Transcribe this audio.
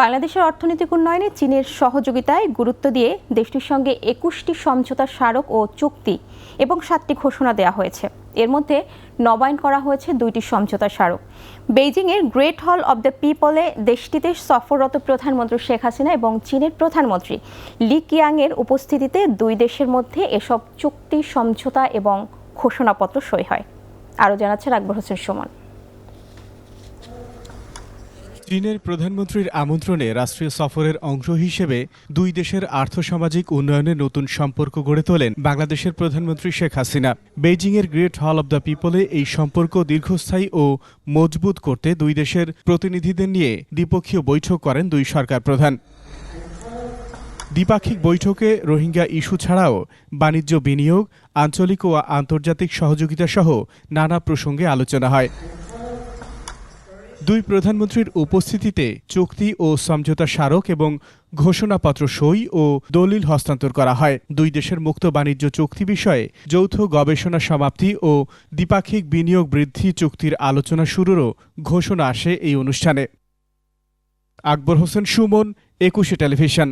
বাংলাদেশের অর্থনৈতিক উন্নয়নে চীনের সহযোগিতায় গুরুত্ব দিয়ে দেশটির সঙ্গে একুশটি সমঝোতা স্মারক ও চুক্তি এবং সাতটি ঘোষণা দেওয়া হয়েছে। এর মধ্যে নবায়ন করা হয়েছে দুইটি সমঝোতা স্মারক। বেইজিংয়ের গ্রেট হল অব দ্য পিপলে দেশটিতে সফররত প্রধানমন্ত্রী শেখ হাসিনা এবং চীনের প্রধানমন্ত্রী লি কিয়াংয়ের উপস্থিতিতে দুই দেশের মধ্যে এসব চুক্তি, সমঝোতা এবং ঘোষণাপত্র সই হয়। আরও জানাচ্ছেন আকবর হোসেন সুমন। চীনের প্রধানমন্ত্রীর আমন্ত্রণে রাষ্ট্রীয় সফরের অংশ হিসেবে দুই দেশের আর্থসামাজিক উন্নয়নে নতুন সম্পর্ক গড়ে তোলেন বাংলাদেশের প্রধানমন্ত্রী শেখ হাসিনা। বেইজিংয়ের গ্রেট হল অব দ্য পিপলে এই সম্পর্ক দীর্ঘস্থায়ী ও মজবুত করতে দুই দেশের প্রতিনিধিদের নিয়ে দ্বিপক্ষীয় বৈঠক করেন দুই সরকার প্রধান। দ্বিপাক্ষিক বৈঠকে রোহিঙ্গা ইস্যু ছাড়াও বাণিজ্য বিনিয়োগ, আঞ্চলিক ও আন্তর্জাতিক সহযোগিতা সহ নানা প্রসঙ্গে আলোচনা হয়। দুই প্রধানমন্ত্রীর উপস্থিতিতে চুক্তি ও সমঝোতা স্মারক এবং ঘোষণাপত্র সই ও দলিল হস্তান্তর করা হয়। দুই দেশের মুক্ত বাণিজ্য চুক্তি বিষয়ে যৌথ গবেষণা সমাপ্তি ও দ্বিপাক্ষিক বিনিয়োগ বৃদ্ধি চুক্তির আলোচনা শুরুরও ঘোষণা আসে এই অনুষ্ঠানে। আকবর হোসেন সুমন, একুশে টেলিভিশন।